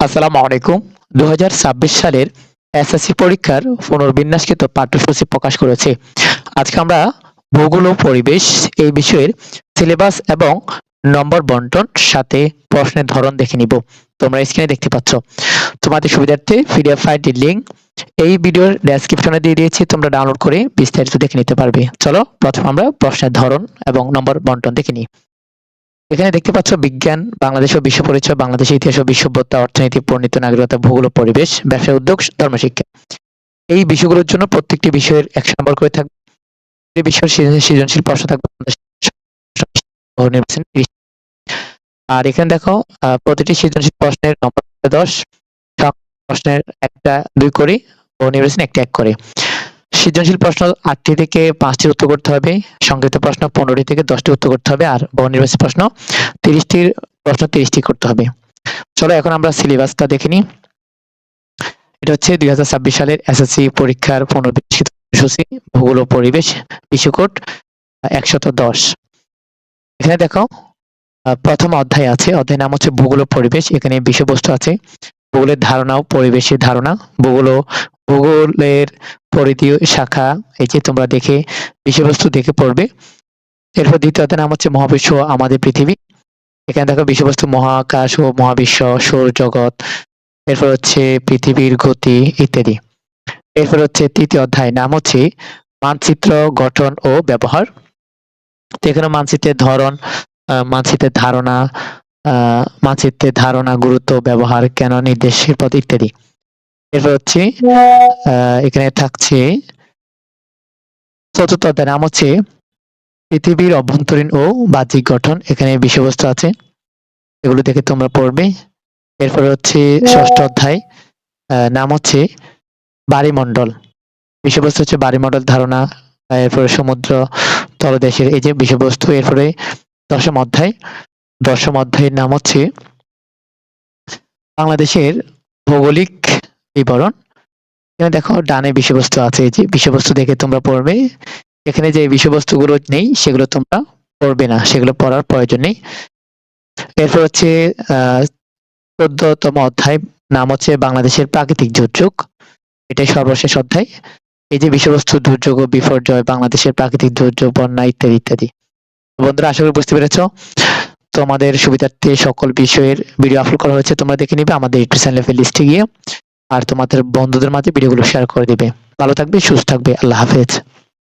আসসালামু আলাইকুম। দু হাজার ছাব্বিশ সালের এসএসসি পরীক্ষার পুনর্বিন্যাসকৃত পাঠ্যসূচি প্রকাশ করেছে। আজকে আমরা ভূগোল ও পরিবেশ এই বিষয়ের সিলেবাস এবং নম্বর বন্টন সাথে প্রশ্নের ধরন দেখে নিব। তোমরা স্ক্রিনে দেখতে পাচ্ছ। তোমাদের সুবিধার্থে পিডিএফ ফাইলটির লিঙ্ক এই ভিডিওর ডেসক্রিপশনে দিয়ে দিয়েছি। তোমরা ডাউনলোড করে বিস্তারিত দেখে নিতে পারবে। চলো, প্রথম আমরা প্রশ্নের ধরন এবং নম্বর বন্টন দেখে নিই। এখানে দেখতে পাচ্ছ বিজ্ঞান, বাংলাদেশ ও বিশ্ব পরিচয় বাংলাদেশের ইতিহাস ও বিশ্ববত্তা অর্থনীতি পরিণত নাগরিকতা, ভূগোল ও পরিবেশ, ব্যবসা, উদ্যোগ, ধর্মশিক্ষা। এই বিষয়গুলোর জন্য প্রত্যেকটি বিষয়ের এক নম্বর করে থাকবে। বিষয়ের সৃজনশীল প্রশ্ন থাকবে বহু নির্বাচন 30 আর এখানে দেখো প্রতিটি সৃজনশীল প্রশ্নের নম্বর দশ। প্রশ্নের একটা, দুই করে বহু নির্বাচন একটা এক করে। সৃজনশীল প্রশ্ন আটটি থেকে পাঁচটি উত্তর করতে হবে, সংক্ষিপ্ত প্রশ্ন পনেরোটি থেকে দশটি উত্তর করতে হবে, আর বহনির্বাচী প্রশ্ন তিরিশটির প্রশ্ন তিরিশটি করতে হবে। চলো এখন আমরা সিলেবাসটা দেখে নিই। এটা হচ্ছে দুই সালের এসএসসি পরীক্ষার পুনর্বিকশিত সূচি ভূগোল ও পরিবেশ বিশ্বকোট একশত দশ। এখানে দেখো প্রথম অধ্যায় আছে অধ্যায় নাম হচ্ছে ভূগোল ও পরিবেশ। এখানে বিষয়বস্তু আছে, ভূগোলের ধারণা ও পরিবেশের ধারণা, ভূগোল ও ভূগোলের পরিধি শাখা এই যে তোমরা দেখে বিষয়বস্তু দেখে পড়বে। এরপর দ্বিতীয় নাম হচ্ছে মহাবিশ্ব আমাদের পৃথিবী। এখানে দেখো বিষয়বস্তু মহাকাশ ও মহাবিশ্ব সৌরজগৎ এরপর হচ্ছে পৃথিবীর গতি ইত্যাদি। এরপর হচ্ছে তৃতীয় অধ্যায় নাম হচ্ছে মানচিত্র গঠন ও ব্যবহার। এখানে মানচিত্রের ধরন মানচিত্রের ধারণা আহ, মানচিত্রের ধারণা গুরুত্ব ব্যবহার কেন নির্দেশের পথ ইত্যাদি। এরপর হচ্ছে। এখানে থাকছে। চতুর্থ অধ্যায় নাম হচ্ছে পৃথিবীর অভ্যন্তরীণ ও বাহ্যিক গঠন। এখানে বিষয়বস্তু আছে, এগুলো দেখে তোমরা পড়বে। এরপর হচ্ছে ষষ্ঠ অধ্যায়। নাম হচ্ছে বাড়িমণ্ডল বিষয়বস্তু হচ্ছে বাড়িমণ্ডল ধারণা। এরপরে সমুদ্র, তলদেশের এই যে বিষয়বস্তু, এরপরে দশম অধ্যায়। দশম অধ্যায়ের নাম হচ্ছে বাংলাদেশের ভৌগোলিক বিবরণ। এখানে দেখো ডানে বিষয়বস্তু আছে যে বিষয়বস্তু দেখে তোমরা পড়বে। এখানে যে বিষয়বস্তুগুলো নেই, সেগুলো তোমরা পড়বে না, সেগুলো পড়ার প্রয়োজন নেই। এরপর হচ্ছে চোদ্দতম অধ্যায়, নাম হচ্ছে বাংলাদেশের প্রাকৃতিক দুর্যোগ। এটাই সর্বশেষ অধ্যায়। এই যে বিষয়বস্তু দুর্যোগ ও বিপর্যয়, বাংলাদেশের প্রাকৃতিক দুর্যোগ, বন্যা ইত্যাদি ইত্যাদি। বন্ধুরা, আশা করি বুঝতে পেরেছ। তোমাদের সুবিধার্থে সকল বিষয়ের ভিডিও আপলোড করা হয়েছে, তোমরা দেখে নিবে আমাদের ইউটিউব চ্যানেলের লিস্টে গিয়ে। আর তোমাদের বন্ধুদের মাঝে ভিডিওগুলো শেয়ার করে দিবে। ভালো থাকবে সুস্থ থাকবে আল্লাহ হাফেজ।